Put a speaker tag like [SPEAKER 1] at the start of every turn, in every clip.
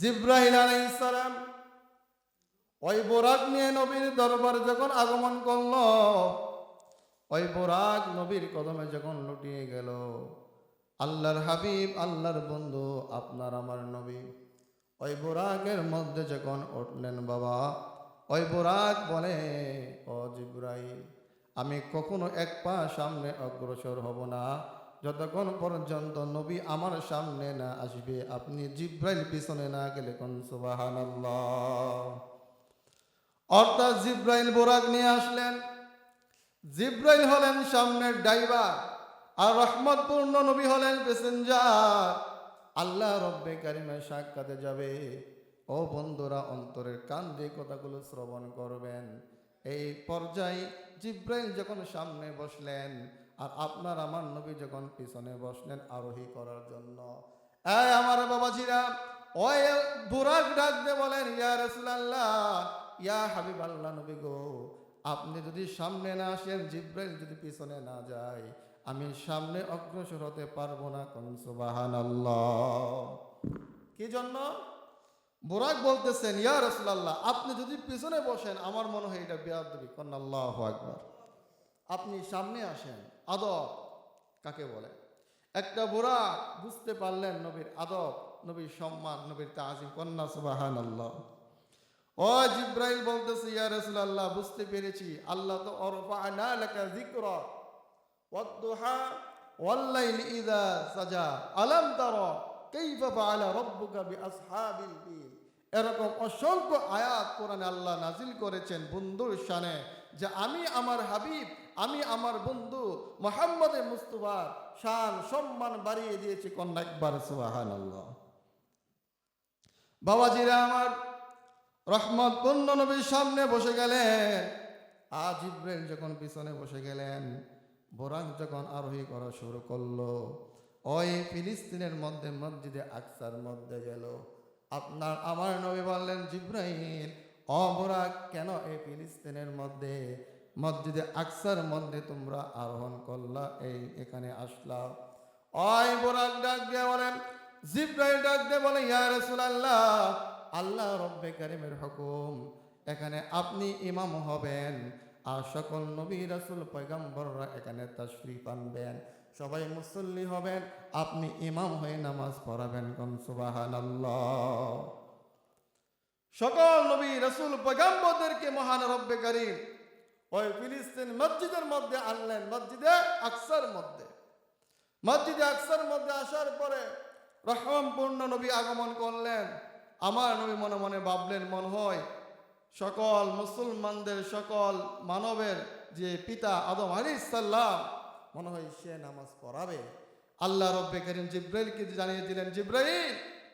[SPEAKER 1] জিব্রাহিল আলাইসালাম ওই বোরাক নিয়ে নবীর দরবার যখন আগমন করল, ওই বোরাক নবীর কদমে যখন লুটিয়ে গেল, আল্লাহর হাবিব, আল্লাহর বন্ধু, আপনার আমার নবী। ওই বোরাকের মধ্যে যখন উঠলেন বাবা, ওই বোরাক বলে, ও জিব্রাইল, আমি কখনো এক পা সামনে অগ্রসর হব না। যতক্ষণ পর্যন্ত নবী আমার সামনে না আসবে, আপনি জিব্রাইল পিছনে না গেলে কোন? সুবাহান অর্থাৎ জিব্রাইল বোরাক নিয়ে আসলেন। জিব্রাইল হলেন সামনের ড্রাইভার আর রহমতপূর্ণ নবী হলেন প্যাসেঞ্জার। আল্লাহ রব্বে কারিমের সাক্ষাতে যাবে। ও বন্ধুরা, অন্তরের কান দিয়ে কথাগুলো শ্রবণ করবেন। এই পর্যায়ে জিব্রাইল যখন সামনে বসলেন আর আপনার আমার নবী যখন পিছনে বসলেন আরোহী করার জন্য, এই আমার বাবাজিরা, ওই বুরাক ডাক দিয়ে বলেন, ইয়া রাসূলুল্লাহ, ইয়া হাবিব আল্লাহ নবী গো, আপনি যদি সামনে না আসেন, জিব্রাইল যদি পিছনে না যায়, আমি সামনে অগ্রসর হতে পারব না কোন, সুবহানাল্লাহ। কি জন্য? বোরাক বলতেছেন, ইয়া রাসূলুল্লাহ, আপনি যদি পিছনে বসেন, আমার মনে হয় এটা বেয়াদবি কন্যা আল্লাহু আকবার। আপনি সামনে আসেন আদব, কাকে বলে? একটা বুড়া বুঝতে পারলেন নবীর আদব, নবীর সম্মান, নবীর তাজিম, কন্যা সুবাহান আল্লাহ ও জিব্রাইল বলতেছে, ইয়া রাসূলুল্লাহ, বুঝতে পেরেছি। আল্লাহ তো অরফা'না লাকা যিকরা ওয়াদ-দুহা ওয়াল-লাইলি সাজা। আলাম তারা কাইফা ফাআলা রাব্বুকা বিআসহাবিল ফিল। এরকম অসংখ্য আয়াত কোরআনে আল্লাহ নাজিল করেছেন বন্ধুর শানে, যে আমি আমার হাবিব আমি আমার বন্ধু মোহাম্মদ মুস্তফার শান, সম্মান বাড়িয়ে দিয়েছি কন্যা একবার সুবাহান বাবাজিরা আমার রহমত পূর্ণ নবীর সামনে বসে গেলেন। আজ ইব্রাহিম যখন পিছনে বসে গেলেন বোরাক যখন আরোহী করা শুরু করল, ওই ফিলিস্তিনের মধ্যে, মসজিদে আকসার মধ্যে গেল। আপনার, আমার নবী বললেন জিব্রাহিম অবরাক কেন এই ফিলিস্তিনের মধ্যে মসজিদে আকসার মধ্যে তোমরা আরোহণ করলা, এই এখানে আসলা। ওই বোরাক ডাক দিয়ে বলেন জিব্রাহিম ডাক দিয়ে বলে, ইয়া রাসূলুল্লাহ, আল্লাহ রব্বে কারিমের হুকুম, এখানে আপনি ইমাম হবেন আর সকল নবী রাসূল পয়গম্বররা এখানে তাশরীফ আনবেন। সবাই মুসল্লি হবেন, আপনি ইমাম হয়ে নামাজ পড়াবেন কোন সুবহানাল্লাহ। সকল নবী রাসূল পয়গম্বরদেরকে মহান রব্বে কারীম ওই ফিলিস্তিন মসজিদের মধ্যে আনলেন, মসজিদে আকসার মধ্যে। মসজিদে আকসার মধ্যে আসার পরে রহমপূর্ণ নবী আগমন করলেন। আমার নবী মনে মনে ভাবলেন, মনে হয় সকল মুসলমানদের, সকল মানবের যে পিতা আদম আলী সাল্লাম মনে হয় সে নামাজ পড়াবে। আল্লাহ রব্বে করিম জিব্রাইলকে জানিয়ে দিলেন, জিব্রাইল,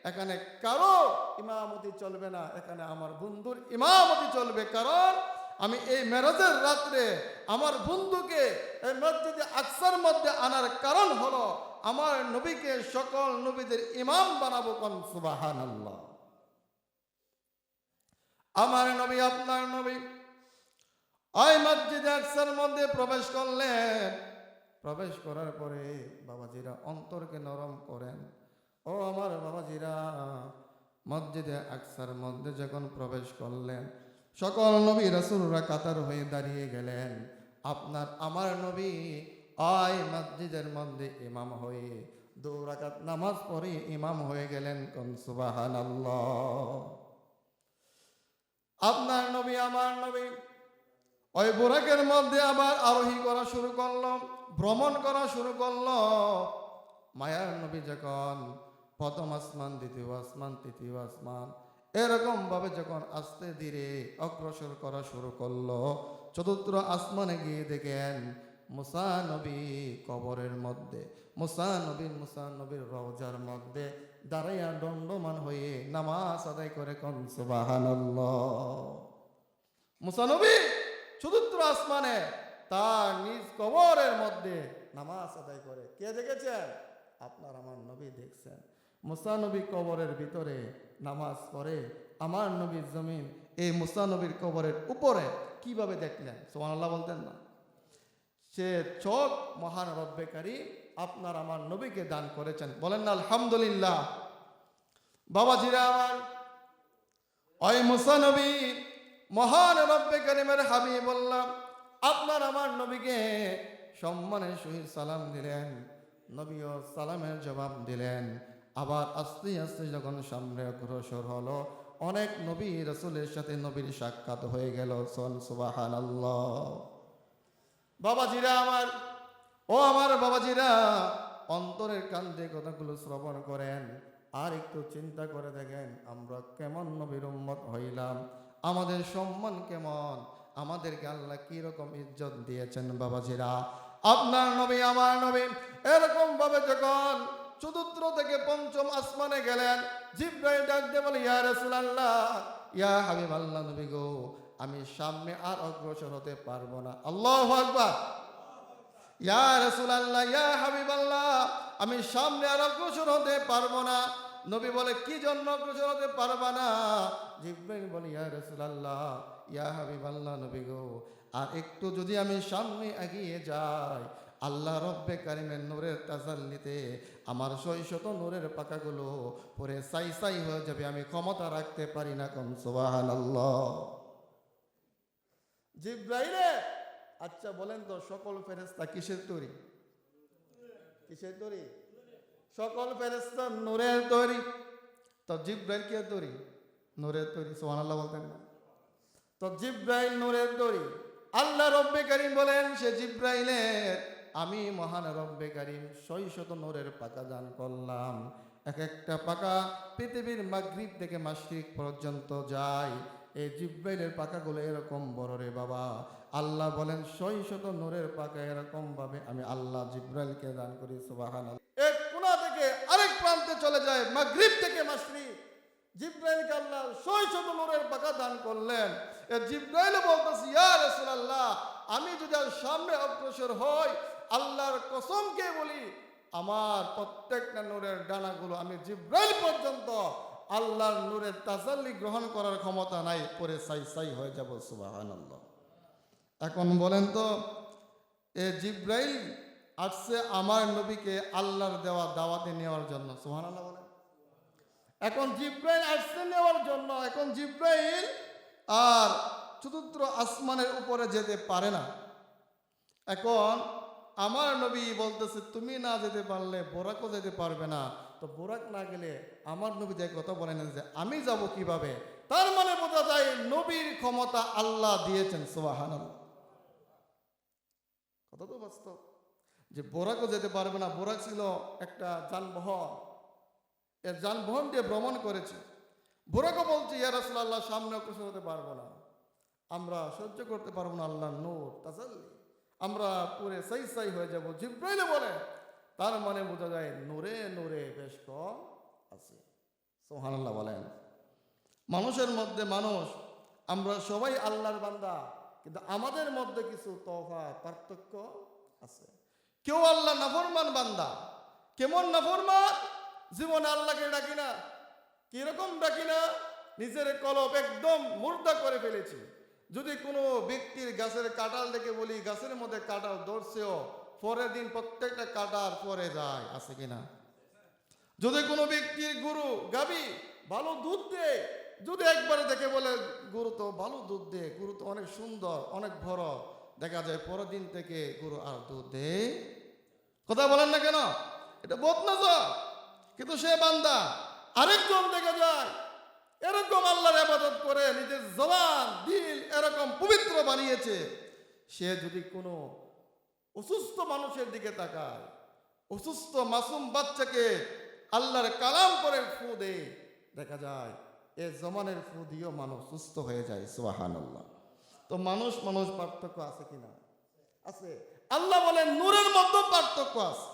[SPEAKER 1] এখানে কারও ইমামতি চলবে না, এখানে আমার বন্ধুর ইমামতি চলবে। কারণ আমি এই মেরাজের রাত্রে আমার বন্ধুকে এই মসজিদে আকসার মধ্যে আনার কারণ হলো আমার নবীকে সকল নবীদের ইমাম বানাবো কোন? সুবাহান আমার নবী, আপনার নবী ওই মসজিদে আকসার মধ্যে প্রবেশ করলেন। প্রবেশ করার পরে বাবাজিরা অন্তরকে নরম করেন। ও আমার বাবাজিরা, মসজিদে আকসার মধ্যে যখন প্রবেশ করলেন সকল নবী রাসূলরা কাতার হয়ে দাঁড়িয়ে গেলেন। আপনার, আমার নবী আয় মসজিদের মধ্যে ইমাম হয়ে দু রাকাত নামাজ পড়ে ইমাম হয়ে গেলেন। কোন সুবহানাল্লাহ। আপনার নবী, আমার নবী ওই বোরাকের মধ্যে আবার আরোহী করা শুরু করল, ভ্রমণ করা শুরু করল। মায়ার নবী যখন প্রথম আসমান, দ্বিতীয় আসমান, তৃতীয় আসমান এরকম ভাবে যখন আস্তে ধীরে অগ্রসর করা শুরু করল, চতুর্থ আসমানে গিয়ে দেখেন মুসানবী কবরের মধ্যে, মুসা নবীর মুসা রওজার মধ্যে দাঁড়াইয়া দণ্ডমান হয়ে নামাজ আদায় করে কন, সুবহানাল্লাহ। মুসা নবী চতুর্থ আসমানে তার নিজ কবরের মধ্যে নামাজ আদায় করে, কে দেখেছেন? আপনার আমার নবী দেখছেন। মুসানবী কবরের ভিতরে নামাজ পড়ে। আমার নবীর জমিন এই মুসা নবীর কবরের উপরে কীভাবে দেখলেন? সোহানাল্লাহ বলতেন না। সে চোখ মহান রব্বেকারী আপনার আমার নবীকে দান করেছেন। বলেন না, আলহামদুলিল্লাহ। বাবাজিরা আমার, ওই মুসানবী মহান রব্বে করিমের হাবি বললাম আপনার আমার নবীকে সম্মানের সহিত সালাম দিলেন নবীও সালামের জবাব দিলেন। আবার আস্তে আস্তে যখন সামনে অগ্রসর হলো, অনেক নবী রসুলের সাথে নবীর সাক্ষাৎ হয়ে গেল। সন সুবাহান বাবাজিরা আমার, ও আমার বাবাজিরা, অন্তরের কান্দে কথাগুলো শ্রবণ করেন, আর একটু চিন্তা করে দেখেন, আমরা কেমন নবীর উম্মত হইলাম, আমাদের সম্মান কেমন, আমাদেরকে আল্লাহ কি রকম ইজ্জত দিয়েছেন বাবাজিরা? আপনার নবী, আমার নবী এরকম ভাবে যখন চতুর্থ থেকে পঞ্চম আসমানে গেলেন। জিব্রাইল ডাক দিয়ে বলে, ইয়া রাসূলুল্লাহ, ইয়া হাবিব আল্লাহ নবী গো, আমি সামনে আর অগ্রসর হতে পারব না। আল্লাহু আকবার। ইয়া রাসূলুল্লাহ, ইয়া হাবিবাল্লাহ, আমি সামনে আর অগ্রসর হতে পারব না। নবী বলে, কি জন্য অগ্রসর হতে পারবা না? জিব্রাইল বলে, ইয়া রাসূলুল্লাহ, ইয়া হাবিবাল্লাহ নবী গো, আর একটু যদি আমি সামনে এগিয়ে যাই, আল্লাহ রব্বে কারিমের নূরের তাজাল্লিতে আমার শৈশত নূরের পাকাগুলো পরে সাই সাই হয়ে যাবে, আমি ক্ষমতা রাখতে পারি না কম, সুবহানাল্লাহ। জিব্রাইলে আচ্ছা বলেন তো, সকল ফেরেস্তা কিসের তৈরি? কিসের তৈরি? সকল ফেরেস্তা নূরের তৈরি। তো জিব্রাইল কে তৈরি? নূরের তৈরি সোহানাল্লাহ বলতেন না। তো জিব্রাইল নূরের তৈরি। আল্লাহ রব্বে করিম বলেন, সে জিব্রাইলের আমি মহান রব্বে করিম শত নূরের পাকা দান করলাম। এক একটা পাকা পৃথিবীর মাগরিব থেকে মাসরিক পর্যন্ত যায়। এই জিব্রাইলের পাকাগুলো এরকম বড় রে বাবা। আল্লাহ বলেন শত নূরের পাকা এরকম ভাবে আমি আল্লাহ জিব্রাইলকে দান করি সুবাহান এক কোনা থেকে আরেক প্রান্তে চলে যায়, মাগরিব থেকে মাসরিক। জিব্রাইলকে আল্লাহ শত নূরের পাকা দান করলেন। এ জিব্রাইল বলতেছি, ইয়া রাসূলুল্লাহ, আমি যদি আর সামনে অগ্রসর হই আল্লাহর কসমকে বলি, আমার প্রত্যেকটা নূরের ডানাগুলো আমি জিব্রাইল পর্যন্ত আল্লাহর নূরের তাজাল্লি গ্রহণ করার ক্ষমতা নাই, পরে সাই সাই হয়ে যাব, সুবহানাল্লাহ। এখন বলেন তো, এ জিব্রাইল আসছে আমার নবীকে আল্লাহর দেওয়া দাওয়াতে নেওয়ার জন্য, সুবহানাল্লাহ বলেন। এখন জিব্রাইল আসছে নেওয়ার জন্য, এখন জিব্রাইল আর চতুর্থ আসমানের উপরে যেতে পারে না। এখন আমার নবী বলতেছে, তুমি না যেতে পারলে বোরাকও যেতে পারবে না। তো বোরাক না গেলে আমার নবী যে কথা বলেন যে, আমি যাব কীভাবে? তার মানে বোঝা যায় নবীর ক্ষমতা আল্লাহ দিয়েছেন সোহান কথা তো বাস্তব। যে বোরাকও যেতে পারবে না, বোরাক ছিল একটা যানবাহন। এর যানবাহন দিয়ে ভ্রমণ করেছে। বোরাকও বলছে, ইয়া রাসূলুল্লাহ, সামনে অগ্রসর হতে পারব না। আমরা সহ্য করতে পারব না আল্লাহ নূর, তাসাল্লি। আমরা পুরে সাই সাই হয়ে যাব। জিব্রাইলে বলে, তার মানে বোঝা যায় নূরে নূরে বেশ কম আছে। সোহানাল্লাহ বলেন। মানুষের মধ্যে মানুষ, আমরা সবাই আল্লাহর বান্দা, কিন্তু আমাদের মধ্যে কিছু তফা পার্থক্য আছে। কেউ আল্লাহ নাফরমান বান্দা, কেমন নাফরমান? জীবনে আল্লাহকে ডাকি না। কীরকম ডাকি না? নিজের কলপ একদম মুর্দা করে ফেলেছি। যদি কোনো ব্যক্তির গাছের কাঁঠাল দেখে বলি, গাছের মধ্যে কাঁঠাল ধরছেও পরের দিন প্রত্যেকটা কাটার পরে যায় আছে কিনা যদি কোনো ব্যক্তির গুরু, গাবি, ভালো দুধ দে, যদি একবারে দেখে বলে, গুরু তো ভালো দুধ দে, গুরু তো অনেক সুন্দর, অনেক বড় দেখা যায় পরের দিন থেকে গুরু আর দুধ দে কথা বলেন না কেন? এটা বদনজর। কিন্তু সে বান্দা আরেকজন দেখা যায় এরকম আল্লাহর আবাদত করে নিজের জবান, দিল এরকম পবিত্র বানিয়েছে। সে যদি কোনো অসুস্থ মানুষের দিকে তাকায়, অসুস্থ মাসুম বাচ্চাকে আল্লাহর কালাম করে ফু দে, দেখা যায় এ জমানের ফু দিয়েও মানুষ সুস্থ হয়ে যায় সোহান আল্লাহ তো মানুষ মানুষ পার্থক্য আছে কিনা আছে। আল্লাহ বলেন, নূরের মধ্যে পার্থক্য আছে।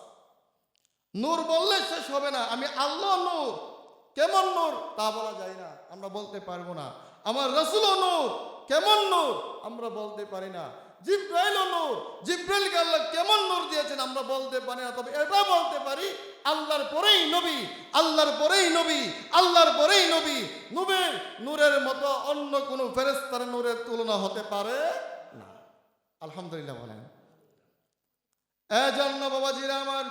[SPEAKER 1] নূর বললে শেষ হবে না। আমি আল্লাহ নূর। কেমন নূর? তা বলা যায় না। আমরা বলতে পারব না। আমার রসুল নূর, কেমন নূর? আমরা বলতে পারি না। জিব্রাইল নূর, জিব্রাইলকে আল্লাহ কেমন নূর দিয়েছেন আমরা বলতে পারি না। তবে এটা বলতে পারি, আল্লাহর পরেই নবী, আল্লাহর পরেই নবী, আল্লাহর পরেই নবী। নবীর নূরের মতো অন্য কোনো ফেরেস্তার নূরের তুলনা হতে পারে না। আলহামদুলিল্লাহ বলেন। এজন্য বাবাজিরা আমার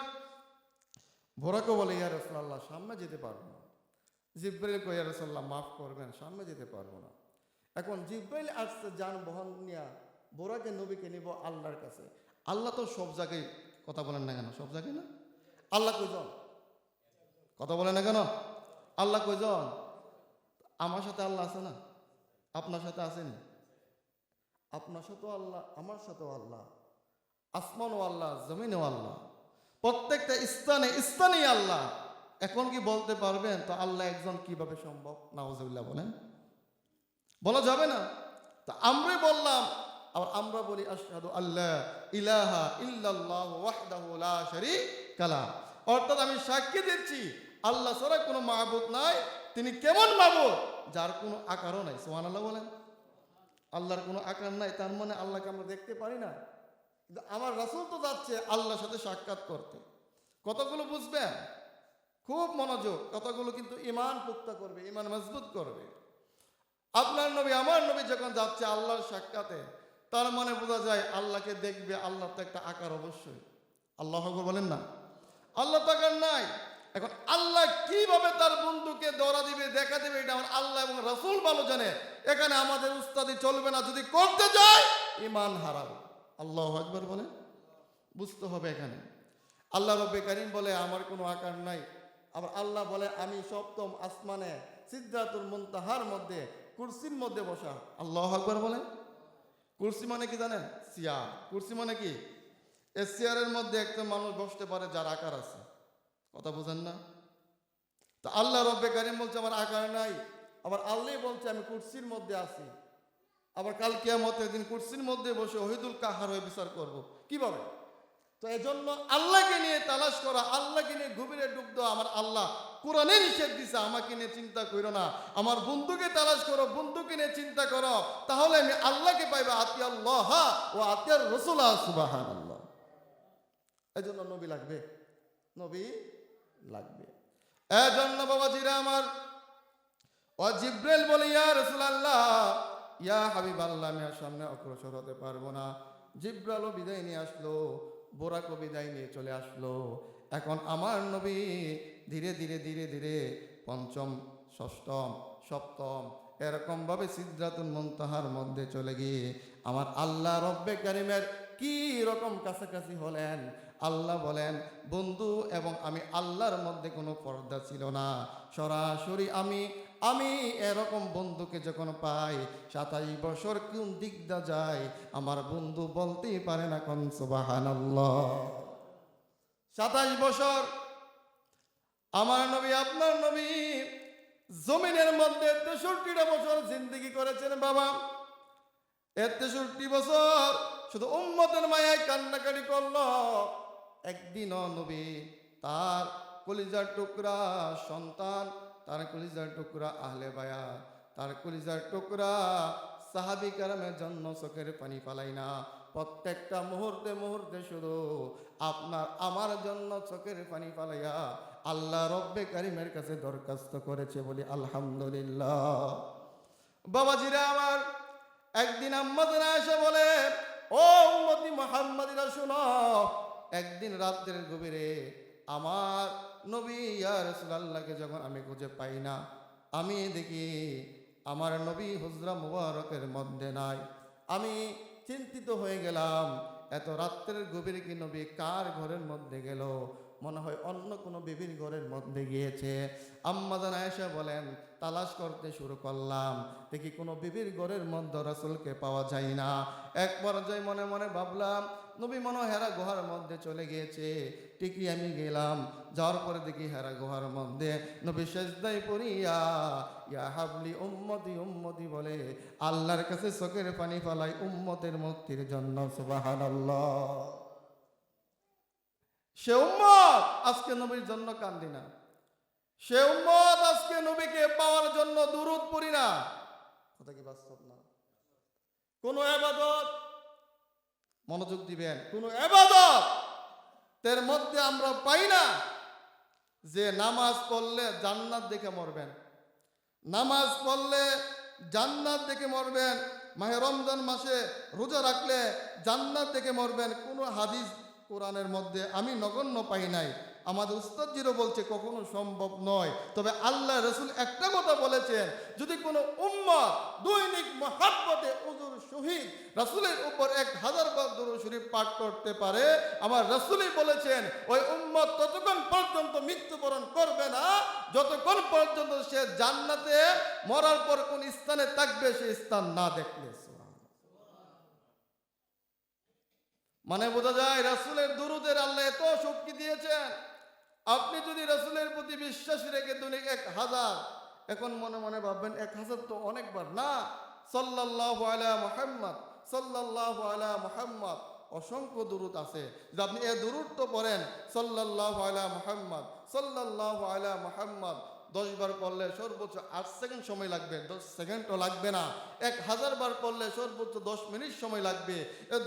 [SPEAKER 1] ভোরাকে বলে, ইয়া রসুল্লাহ সামনে যেতে পারব জিব্রাইল রসল্লাহ মাফ করবেন, সামনে যেতে পারব না। এখন জিব্রাইল আসছে যানবাহন নিয়ে, বোরাকে, নবীকে নিব আল্লাহর কাছে। আল্লাহ তো সব জায়গায় কথা বলেন না কেন? সব জায়গায় না? আল্লাহ কইজন কথা বলেন না কেন? আল্লাহ কইজন আমার সাথে আল্লাহ আছে না? আপনার সাথে আসেনি? আপনার সাথেও আল্লাহ, আমার সাথেও আল্লাহ। আসমানও আল্লাহ, জমিনও আল্লাহ। প্রত্যেকটা স্থানে স্থানেই আল্লাহ। এখন কি বলতে পারবেন? তো আল্লাহ একজন কীভাবে সম্ভব? নাওজুল্লাহ বলেন। বলা যাবে না। তা আমরাই বললাম, আবার আমরা বলি, আশহাদু আল্লাহ ইলাহা ইল্লাল্লাহ ওয়াহদাহু লা শারীকা লা অর্থাৎ আমি সাক্ষী দিচ্ছি, আল্লাহ ছাড়া কোনো মাহবুদ নাই। তিনি কেমন মাহবুদ? যার কোনো আকারও নাই। সুবহানাল্লাহ বলেন। আল্লাহর কোনো আকার নাই, তার মানে আল্লাহকে আমরা দেখতে পারি না। আমার রাসূল তো যাচ্ছে আল্লাহর সাথে সাক্ষাৎ করতে। কতগুলো বুঝবেন? খুব মনোযোগ, কথাগুলো কিন্তু ইমান পুক্তা করবে ইমান মজবুত করবে। আপনার নবী, আমার নবী যখন যাচ্ছে আল্লাহর সাক্ষাতে, তার মানে বোঝা যায় আল্লাহকে দেখবে, আল্লাহর তো একটা আকার অবশ্যই। আল্লাহ বলেন না। আল্লাহ তো আকার নাই। এখন আল্লাহ কীভাবে তার বন্ধুকে দৌড়া দিবে, দেখা দিবে, এটা আমার আল্লাহ এবং রাসূল ভালো জানে। এখানে আমাদের উস্তাদি চলবে না, যদি করতে যায় ইমান হারাবো। আল্লাহ একবার বলে বুঝতে হবে এখানে। আল্লাহ রব্বে কারিম বলে, আমার কোনো আকার নাই। আবার আল্লাহ বলে, আমি সপ্তম আসমানে সিদ্ধাতুল মুনতাহার মধ্যে, কুরসির মধ্যে বসা। আল্লাহ আকবার বলে। কুরসি মানে কি জানেন? চেয়ার কুরসি মানে কি? এ চেয়ারের মধ্যে একটা মানুষ বসতে পারে যার আকার আছে। কথা বোঝেন না? তো আল্লাহ রব্বে কারিম বলছে, আমার আকার নাই। আবার আল্লাহ বলছে, আমি কুরসির মধ্যে আছি। আবার কাল কিয়ামতের দিন কুরসির মধ্যে বসে, ওহিদুল কাহার হয়ে বিচার করব। কীভাবে? তো এজন্য আল্লাহকে নিয়ে তালাশ করা, আল্লাহকে নিয়ে গভীরে ডুব দেওয়া আমার আল্লাহ। কোরআনে নিষেধ দিছে, আমাকে নিয়ে চিন্তা করো না। আমার বন্ধুকে তালাশ করো, বন্ধুকে নিয়ে চিন্তা করো। তাহলে আমি আল্লাহকে পাইবে আতি আল্লাহ ও আতিয়ার রসুল্লাহ সুবাহান আল্লাহ এই জন্য নবী লাগবে। নবী লাগবে। এজন্য বাবাজিরা আমার, ও জিব্রেল বলে, ইয়া রসুলাল্লাহ, ইয়া হাবিব আল্লাহ আমি সামনে অগ্রসর হতে পারব না। জিব্রালও বিদায় নিয়ে আসলো। বোরাকও বিদায় নিয়ে চলে আসলো। এখন আমার নবী ধীরে ধীরে ধীরে ধীরে পঞ্চম, ষষ্ঠম, সপ্তম এরকম ভাবে সিদ্ধাতুল মুনতাহার মধ্যে চলে গিয়ে আমার আল্লাহ রব্বে কারিমের কি রকম কাছাকাছি হলেন? আল্লাহ বলেন, বন্ধু, এবং আমি আল্লাহর মধ্যে কোনো পর্দা ছিল না। সরাসরি আমি আমি এরকম বন্ধুকে যখন পাই সাতাশ বছর কোন দিকদা যায়, আমার বন্ধু বলতেই পারে না কোন সুবাহান সাতাশ বছর, আমার নবী, আপনার নবী জমিনের মধ্যে তেষট্টিটা বছর জিন্দগি করেছেন বাবা। এর তেষট্টি বছর শুধু উম্মতের মায়ায় কান্নাকাটি করল। একদিনও নবী তার কলিজার টুকরা সন্তান তার কলিজার টুকরা আহলে বায়া, তার কলিজার টুকরা সাহাবি কারামের জন্য চোখের পানি পালাই না। প্রত্যেকটা মুহূর্তে মুহূর্তে শুধু আপনার, আমার জন্য চোখের পানি পালাইয়া আল্লাহ রব্বে কারিমের কাছে দরখাস্ত করেছে বলি আলহামদুলিল্লাহ। বাবাজিরা আমার, একদিন আম্মাদের এসে বলে, ও উম্মতি মোহাম্মদিরা, শুনো, একদিন রাত্রের গভীরে আমার নবী, ইয়া রাসূলুল্লাহকে যখন আমি খুঁজে পাই না, আমি দেখি আমার নবী হুজরা মুবারকের মধ্যে নাই। আমি চিন্তিত হয়ে গেলাম, এত রাত্রের গভীরে কি নবী কার ঘরের মধ্যে গেল? মনে হয় অন্য কোনো বিবির ঘরের মধ্যে গিয়েছে। আম্মাদান আয়েশা বলেন, তালাশ করতে শুরু করলাম, দেখি কোনো বিবির ঘরের মধ্যে রাসূলকে পাওয়া যায় না। এক পর্যায়ে মনে মনে ভাবলাম, নবী মনে হেরা গুহার মধ্যে চলে গিয়েছে। ঠিকই আমি গেলাম। যাওয়ার পরে দেখি হেরা গুহার মধ্যে নবী সেজদাই পড়িয়া, ইয়া হাবলি উম্মতি উম্মতি বলে আল্লাহর কাছে চোখের পানি ফালাই উম্মতের মুক্তির জন্য, সুবহানাল্লাহ। সে উম্মত আজকে নবীর জন্য কান্দি না। সে উম্মত আজকে নবীকে পাওয়ার জন্য দুরুদ পড়ি না। কথা কি বাস্তব না? কোন এবাদত মনোযোগ দিবেন, কোন এবাদত এর মধ্যে আমরা পাই না যে নামাজ পড়লে জান্নাত দেখে মরবেন। নামাজ পড়লে জান্নাত দেখে মরবেন। মাহে রমজান মাসে রোজা রাখলে জান্নাত দেখে মরবেন। কোনো হাদিস কোরআনের মধ্যে আমি নগণ্য পাই নাই। আমাদের উস্তাদজিরও বলছে, কখনো সম্ভব নয়। তবে আল্লাহ রসুল একটা কথা বলেছেন, যদি কোনো উম্মত দৈনিক মহাব্বতে উজুর শহীদ রাসুলের উপর এক হাজার বার দুরূদ শরীফ পাঠ করতে পারে, আমার রসুলই বলেছেন, ওই উম্মত ততক্ষণ পর্যন্ত মৃত্যুবরণ করবে না, যতক্ষণ পর্যন্ত সে জান্নাতে মরার পর কোন স্থানে থাকবে সেই স্থান না দেখলে। মানে বোঝা যায়, রাসুলের দুরুদের আল্লাহ এত শক্তি দিয়েছেন। আপনি যদি রসুলের প্রতি বিশ্বাস রেখে দৈনিক এক হাজার, এখন মনে মনে ভাববেন এক হাজার তো অনেকবার। না সাল্লাহ আলা মোহাম্মদ সাল্লাহ আলা মোহাম্মদ। অসংখ্য দুরুদ আছে। যে আপনি এ দূরত্ব পড়েন সাল্লাহ আলা মোহাম্মদ সাল্লাহ আলা মুহাম্মদ দশ বার পড়লে সর্বোচ্চ আট সেকেন্ড সময় লাগবে, দশ সেকেন্ডও লাগবে না। এক হাজার বার পড়লে সর্বোচ্চ দশ মিনিট সময় লাগবে।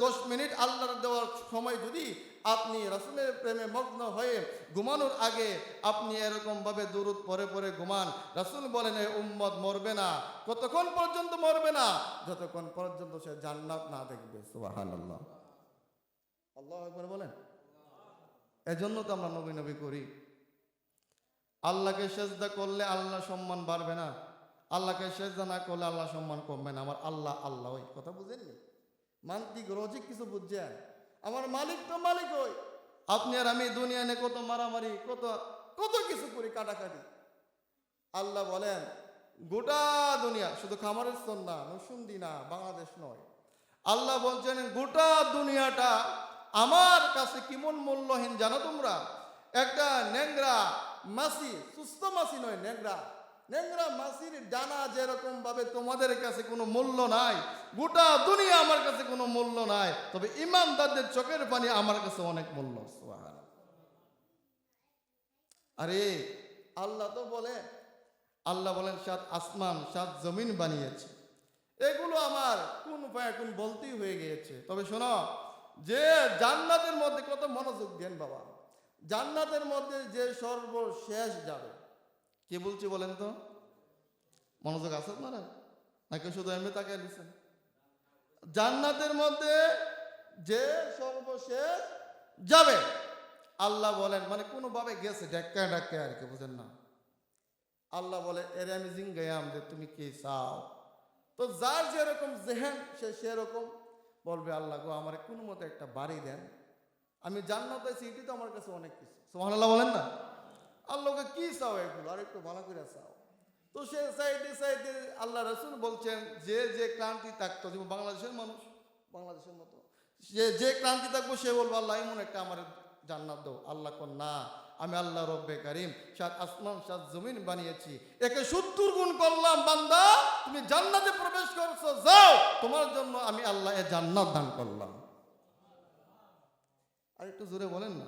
[SPEAKER 1] দশ মিনিট আল্লাহর দেওয়ার সময় যদি আপনি রাসুলের প্রেমে মগ্ন হয়ে ঘুমানোর আগে আপনি এরকমভাবে দূরত পরে পরে ঘুমান, রাসুল বলেন এই উম্মত মরবে না, কতক্ষণ পর্যন্ত মরবে না? যতক্ষণ পর্যন্ত সে জান্নাত না দেখবে সুবাহান আল্লাহ আল্লাহ একবার বলেন। এজন্য তো আমরা নবী নবী করি। আল্লাহকে সেজদা করলে আল্লাহ সম্মান বাড়বে না। আল্লাহকে সেজদা না করলে আল্লাহ সম্মান কমবে না। আমার আল্লাহ আল্লাহ ওই কথা বুঝেননি মান্তিক লজিক কিছু বুঝছেন? আমার মালিক তো মালিক ওই। আপনি আর আমি দুনিয়া নিয়ে কত মারামারি, কত কত কিছু করি কাটাকাটি। আল্লাহ বলেন, গোটা দুনিয়া শুধু খামারের স্তর না নসুন্দি না, বাংলাদেশ নয়। আল্লাহ বলছেন, গোটা দুনিয়াটা আমার কাছে কেমন মূল্যহীন জানো তোমরা? একটা ন্যাংরা মাসি, সুস্থ মাসি নয়, ন্যাংরা। ন্যাংরা মাসির ডানা যেরকম ভাবে তোমাদের কাছে কোনো মূল্য নাই, গোটা দুনিয়া আমার কাছে কোনো মূল্য নাই, তবে ইমানদারদের চোখের পানি আমার কাছে অনেক মূল্য আরে, আল্লাহ তো বলে, আল্লাহ বলেন, সাত আসমান, সাত জমিন বানিয়েছে। এগুলো আমার কোন উপায় কোন বলতেই হয়ে গিয়েছে। তবে শোনো, যে জান্নাতের মধ্যে কত মনোযোগ দেন বাবা। জান্নাতের মধ্যে যে সর্বশেষ যাবে। কে বলছে বলেন তো? মনোযোগ আছে আপনারা? নাকি শুধু এমনি তাকে দিচ্ছেন? জান্নাতের মধ্যে যে সর্বশেষ যাবে। আল্লাহ বলেন মানে কোনোভাবে গেছে ডাক্কা ডাক্কা আর কি, বুঝেন না। আল্লাহ বলে, এর আমি জিঙ্গায়াম যে তুমি কি চাও? তো যার যেরকম জেহেন, সে সেরকম বলবে, আল্লাহ গো, আমার কোনো মতো একটা বাড়ি দেন। আমি জান্নাত আছি এটি তো আমার কাছে অনেক কিছু। সুবহানাল্লাহ বলেন না? আল্লাহকে কি চাও এগুলো? আর একটু ভালো করে চাও। তো সে সাইডে সাইডে আল্লাহ রসুল বলছেন, যে যে ক্লান্তি থাকতো, যেমন বাংলাদেশের মানুষ, বাংলাদেশের মতো, যে যে ক্লান্তি থাকব, সে বলব, আল্লাহ, এমন একটা আমার জান্নাত দাও। আল্লাহ কন না, আমি আল্লাহ রব্বে কারিম, সাত আসমান, সাত জমিন বানিয়েছি। একে সত্তর গুণ করলাম, বান্দা, তুমি জান্নাতে প্রবেশ করছ, যাও, তোমার জন্য আমি আল্লাহ এ জান্নাত দান করলাম। আর একটু জোরে বলেন না।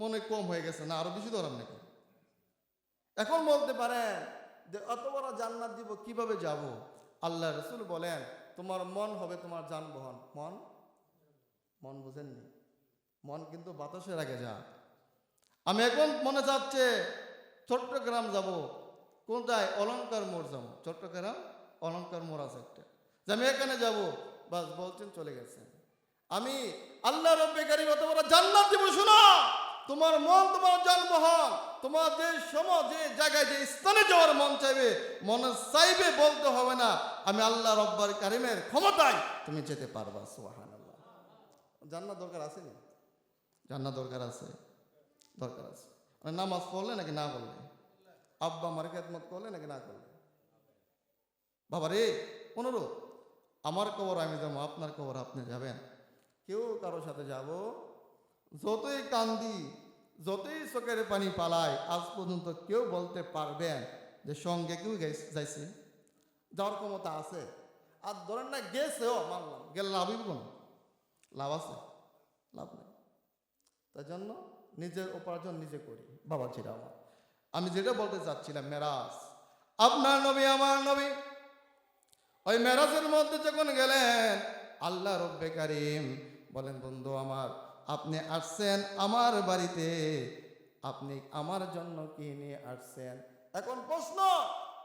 [SPEAKER 1] মনে কম হয়ে গেছে না, আরও বেশি ধরার নাকি? এখন বলতে পারেন যে অত বড় জান্নাত দিব, কীভাবে যাব? আল্লাহ রসুল বলেন, তোমার মন হবে তোমার যানবাহন। মন? মন বুঝেননি? মন কিন্তু বাতাসের আগে যা। আমি এখন মনে চাচ্ছে চট্টগ্রাম যাব। কোনটায় অলঙ্কার মোড় যাব। চট্টগ্রাম অলঙ্কার মোড় আছে একটা। যে আমি এখানে যাব, বাস বলছেন চলে গেছেন। আমি আল্লাহ রব্বে অত বড় জান্নাত দিব, শোনো। তোমার মন, তোমার যানবাহন তোমার যে সময় যে জায়গায়, যে স্থানে যাওয়ার মন চাইবে, মনে চাইবে, বলতে হবে না। আমি আল্লাহ রব্বার কারিমের ক্ষমতায় তুমি যেতে পারবা সুহান আল্লাহ জান্নাত দরকার আছে না? জান্নাত দরকার আছে? দরকার আছে। মানে নামাজ পড়লে নাকি না পড়লে? আব্বা আমার খেদমত করলে নাকি না করলে? বাবা রে অনুরোধ, আমার কবর আমি যাব, আপনার কবর আপনি যাবেন। কেউ কারোর সাথে যাব, যতই কান্দি, যতই চোখের পানি পালায়, আজ পর্যন্ত কেউ বলতে পারবেন যে সঙ্গে কেউ যাইছে। যাওয়ার ক্ষমতা আছে। আর ধরেন না গেছেও মানলাম, গেলে লাভ হইব কোনো লাভ আছে, লাভ নেই। তার জন্য নিজের উপার্জন নিজে করি, বাবা ছিল আমার। আমি যেটা বলতে চাচ্ছিলাম, মেরাজ। আপনার নবী, আমার নবী। ওই মেরাজের মধ্যে যখন গেলেন, আল্লাহ রব্বে কারিম বলেন, বন্ধু আমার, আপনি আসছেন আমার বাড়িতে। আপনি আমার জন্য কি নিয়ে আসছেন? এখন প্রশ্ন,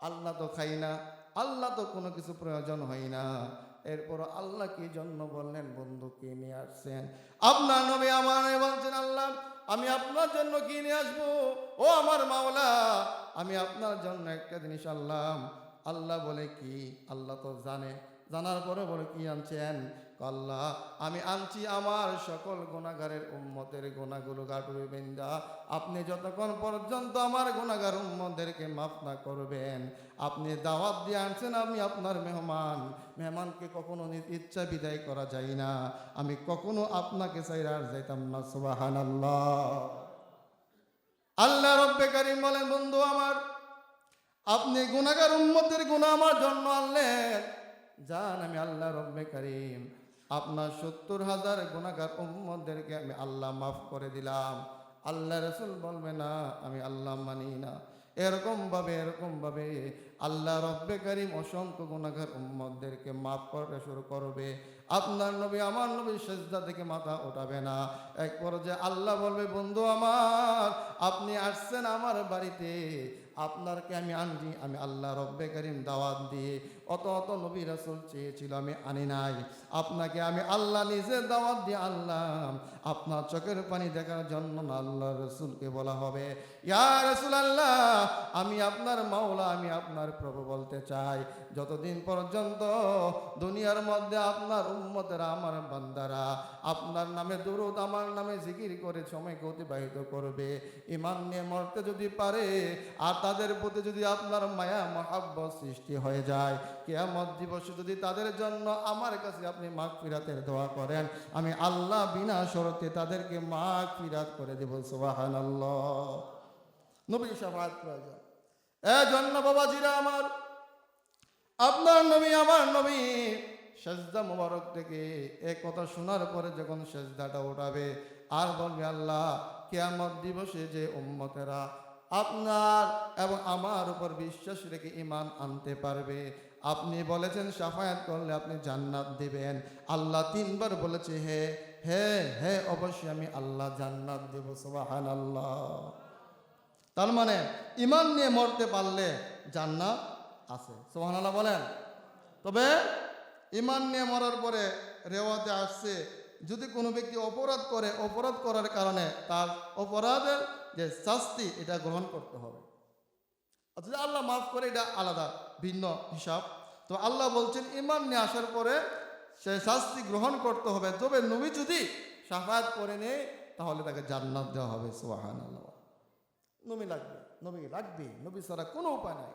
[SPEAKER 1] আল্লাহ তো খাই না, আল্লাহ তো কোনো কিছু প্রয়োজন হয় না। এরপর আল্লাহ কি জন্য বললেন, বন্ধু, কি নিয়ে আসছেন? আপনার নবী আমার বলছেন, আল্লাহ, আমি আপনার জন্য কি নিয়ে আসব? ও আমার মাওলা, আমি আপনার জন্য একটা জিনিস আনলাম। আল্লাহ বলে, কি? আল্লাহ তো জানে। জানার পরে বলে, কি আনছেন? আল্লাহ আমি আনছি আমার সকল গুণাগারের উম্মতের গুণাগুলো, গাটুরে বেন্দা। আপনি যতক্ষণ পর্যন্ত আমার গুণাগার উম্মদেরকে মাফ না করবেন, আপনি দাওয়াত দিয়ে আনছেন আমি আপনার মেহমান। মেহমানকে কখনো ইচ্ছা বিদায় করা যায় না। আমি কখনো আপনাকে চাইরা আর যাইতাম না সুবাহান আল্লাহ আল্লাহ রব্বে কারিম বলেন, বন্ধু আমার, আপনি গুণাগার উম্মতের গুণা আমার জন্য আনলেন। জান আমি আল্লাহ রব্বে কারিম। আপনার সত্তর হাজার গুণাগার উম্মতদেরকে আমি আল্লাহ মাফ করে দিলাম। আল্লাহ রসুল বলবে, না, আমি আল্লাহ মানি না। এরকম ভাবে এরকম ভাবে আল্লাহ রব্বে কারিম অসংখ্য গুণাগার উম্মতদেরকে মাফ করতে শুরু করবে। আপনার নবী, আমার নবী সেজদা থেকে মাথা ওঠাবে না। এক পর্যায়ে আল্লাহ বলবে, বন্ধু আমার, আপনি আসছেন আমার বাড়িতে। আপনারকে আমি আনছি, আমি আল্লাহ রব্বে করিম দাওয়াত দিয়ে অত অত নবী রাসুল চেয়েছিল, আমি আনি নাই। আপনাকে আমি আল্লাহ নিজে দাওয়াত দিয়ে আল্লাহ আপনার চোখের পানি দেখার জন্য আল্লাহ রসুলকে বলা হবে। ইয়া রসুল আল্লাহ আমি আপনার মাওলা, আমি আপনার প্রভু বলতে চাই। যতদিন পর্যন্ত দুনিয়ার মধ্যে আপনার উম্মতেরা আমার বান্দারা আপনার নামে দুরুদ, আমার নামে জিকির করে সময়কে অতিবাহিত করবে ইমান নিয়ে মরতে যদি পারে, আর তাদের প্রতি যদি আপনার মায়া, মহাব্বত সৃষ্টি হয়ে যায় কেয়ামত দিবসে যদি তাদের জন্য আমার কাছে আপনি মাঘ ফিরাতের দোয়া করেন, আমি আল্লাহ বিনা শরতে তাদেরকে মাঘ ফিরাত করে দেব সোবাহান নবী প্রয়োজন এ জন্য বাবাজিরা আমার, আপনার নবী, আমার নবী, সেজদা মোবারক থেকে এ কথা শোনার পরে যখন সেজদাটা উঠাবে, আর বলবে আল্লাহ, কেয়ামত দিবসে যে উম্মতেরা আপনার এবং আমার উপর বিশ্বাস রেখে ইমান আনতে পারবে আপনি বলেছেন সাফায়াত করলে আপনি জান্নাত দেবেন। আল্লাহ তিনবার বলেছে, হে হে হে, অবশ্যই আমি আল্লাহ জান্নাত দেব সুবাহান আল্লাহ তার মানে ইমান নিয়ে মরতে পারলে জান্নাত আছে সোহান আল্লাহ বলেন। তবে ইমান নিয়ে মরার পরে রেওয়াতে আসছে, যদি কোনো ব্যক্তি অপরাধ করে, অপরাধ করার কারণে তার অপরাধের যে শাস্তি, এটা গ্রহণ করতে হবে। যদি আল্লাহ মাফ করে, এটা আলাদা, ভিন্ন হিসাব। তো আল্লাহ বলছেন ইমান নিয়ে আসার পরে সে শাস্তি গ্রহণ করতে হবে। তবে নবী যদি সাফায়াত করে নেয়, তাহলে তাকে জান্নাত দেওয়া হবে সোহান আল্লাহ নবী লাগবে নবী লাগবে, নবী ছাড়া কোনো উপায় নাই।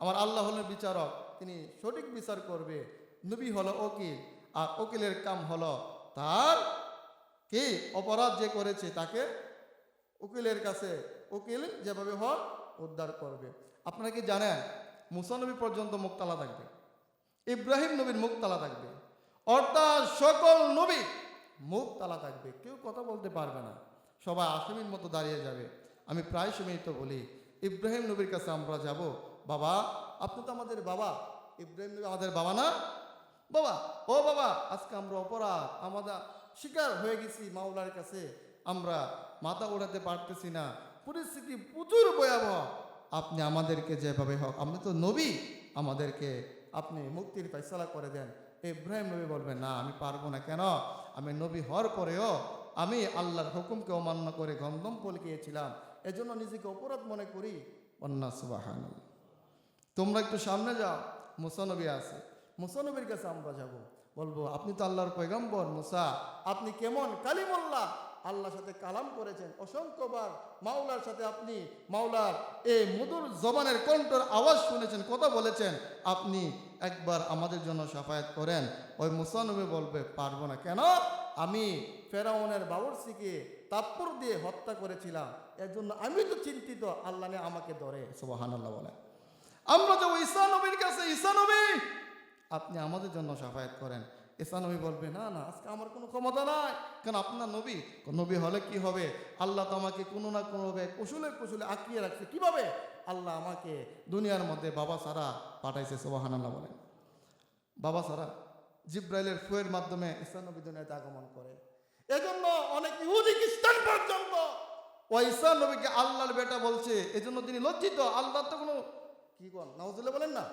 [SPEAKER 1] আমার আল্লাহ হলেন বিচারক, তিনি সঠিক বিচার করবে। নবী হলো ওকিল, আর ওকিলের কাম হলো তার কি? অপরাধ যে করেছে, তাকে উকিলের কাছে উকিল যেভাবে হন উদ্ধার করবে। আপনারা কি জানেন? মুসা নবী পর্যন্ত মুক্তালা থাকবে। ইব্রাহিম নবীর মুক্তালা থাকবে। অর্থাৎ সকল নবী মুখ তালা থাকবে। কেউ কথা বলতে পারবে না। সবাই আসামির মতো দাঁড়িয়ে যাবে। আমি প্রায় সময় তো বলি, ইব্রাহিম নবীর কাছে আমরা যাব। বাবা, আপনি তো আমাদের বাবা। ইব্রাহিম নবী আমাদের বাবা না? বাবা, ও বাবা, আজকে আমরা অপরাধ আমাদের শিকার হয়ে গেছি মাওলার কাছে। আমরা মাথা ওড়াতে পারতেছি না। পরিস্থিতি প্রচুর ভয়াবহ। আপনি আমাদেরকে যেভাবে হোক, আপনি তো নবী, আমাদেরকে আপনি মুক্তির ফেসলা করে দেন। ইব্রাহিম নবী বলবেন, না, আমি পারব না। কেন? আমি নবী হওয়ার পরেও আমি আল্লাহর হুকুমকে অমান্য করে গন্ধম পলকিয়েছিলাম। এজন্য নিজেকে অপরাধ মনে করি। অন্না সুবাহান তোমরা একটু সামনে যাও। মুসানবী আছে। মুসানবীর কাছে আমরা যাব। বলব, আপনি তো আল্লাহর পয়গম্বর মুসা। আপনি কেমন? কালিমুল্লাহ। আল্লাহর সাথে কালাম করেছেন। অসংখ্যবার মাওলার সাথে আপনি, মাওলার এই মধুর জবানের কণ্ঠর আওয়াজ শুনেছেন, কথা বলেছেন, আপনি একবার আমাদের জন্য সাফায়াত করেন। ওই মুসানবী বলবে, পারব না। কেন? আমি ফেরাউনের বাবরসিকে তাপ্পর দিয়ে হত্যা করেছিলাম। এর জন্য আমি তো চিন্তিত, আল্লাহ আমাকে ধরে। সুবাহান আল্লাহ বলে। আমরা যে ঈসা নবীর কাছে, ঈসা নবী, আপনি আমাদের জন্য সাফায়াত করেন। ঈসা নবী বলবে, না না, আজকে আমার কোনো ক্ষমতা নাই। কারণ আপনার নবী নবী হলে কি হবে? আল্লাহ তো আমাকে কোনো না কোনোভাবে কুশলে কুশলে আঁকিয়ে রাখছে। কীভাবে? আল্লাহ আমাকে দুনিয়ার মধ্যে বাবা সারা পাঠাইছে সোবাহান বলেন। বাবা সারা জিব্রাইলের ফুয়ের মাধ্যমে ঈসা নবী দুনিয়াতে আগমন করে। এজন্য অনেক ইহুদি খ্রিস্টান পর্যন্ত ও ঈসা নবীকে আল্লাহর বেটা বলছে। এজন্য তিনি লজ্জিত। আল্লাহ তো কোনো কি কন? নাউজুল্লাহ বলেন না?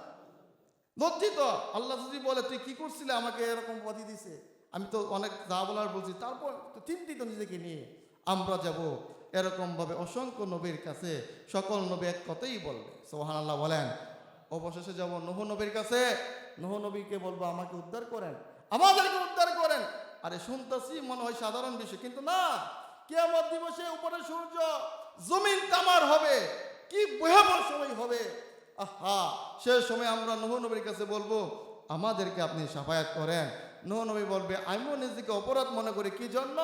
[SPEAKER 1] লজ্জিত। আল্লাহ যদি বলে, তুই কি করছিলে? আমাকে এরকম পথই দিছে। আমি তো অনেক যা বলার বলছি। তারপর তো চিন্তিত নিজেকে নিয়ে আমরা যাব এরকমভাবে অসংখ্য নবীর কাছে। সকল নবী এক কথাই বলবে। সোহান আল্লাহ বলেন, অবশেষে যাব নহ নবীর কাছে। নহ নবীকে বলব, আমাকে উদ্ধার করেন। আমাদেরকে উদ্ধার করেন। আরে শুনতেছি, মনে হয় সাধারণ বিষয়, কিন্তু না। কেমন দিবসে উপরে সূর্য, জমিন তামার হবে। কি ভয়াবহ সময় হবে। আহা, সে সময় আমরা নহ নবীর কাছে বলব, আমাদেরকে আপনি সাফায়াত করেন। নহ নবী বলবে, আমিও নিজেকে অপরাধ মনে করি। কি জন্য?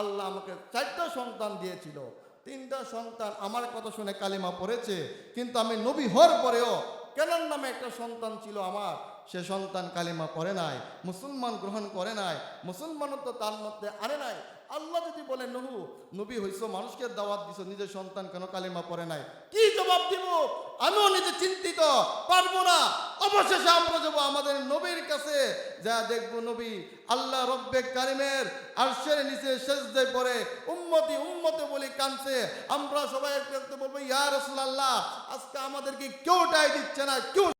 [SPEAKER 1] আল্লাহ আমাকে চারটা সন্তান দিয়েছিল। তিনটা সন্তান আমার কথা শুনে কালিমা পড়েছে, কিন্তু আমি নবী হওয়ার পরেও কেনার নামে একটা সন্তান ছিল আমার। সে সন্তান কালিমা পড়ে নাই, মুসলমান গ্রহণ করে নাই, মুসলমানত্ব তার মধ্যে আনে নাই। আল্লাহ যদি বলে, নহু, নবী হইছ, মানুষকে দাওয়াত দিছ, নিজের সন্তান কেন কালিমা পড়ে নাই? কি জবাব দিব? আমিও নিজে চিন্তিত, পারব না। অবশেষে আমরা যাব আমাদের নবীর কাছে। যা দেখব নবী, আল্লাহ রব্বে কারিমের আরশের নিচে সেজদে পড়ে, উম্মতি উম্মতে বলি কানছে আমরা সবাই একটু বলব, ইয়া রাসূলুল্লাহ, আজকে আমাদেরকে কেউ টাই দিচ্ছে না, কেউ